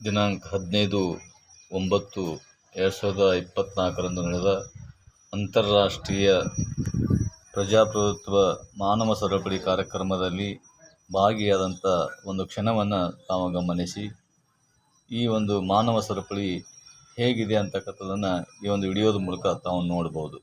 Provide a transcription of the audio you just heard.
ದಿನಾಂಕ ಹದಿನೈದು ಒಂಬತ್ತು ಎರಡು ಸಾವಿರದ ಇಪ್ಪತ್ತ್ನಾಲ್ಕರಂದು ನಡೆದ ಅಂತಾರಾಷ್ಟ್ರೀಯ ಪ್ರಜಾಪ್ರಭುತ್ವ ಮಾನವ ಸರಪಳಿ ಕಾರ್ಯಕ್ರಮದಲ್ಲಿ ಭಾಗಿಯಾದಂಥ ಒಂದು ಕ್ಷಣವನ್ನು ತಾವು ಗಮನಿಸಿ. ಈ ಒಂದು ಮಾನವ ಸರಪಳಿ ಹೇಗಿದೆ ಅಂತಕ್ಕಂಥದ್ದನ್ನು ಈ ಒಂದು ವಿಡಿಯೋದ ಮೂಲಕ ತಾವು ನೋಡ್ಬೋದು.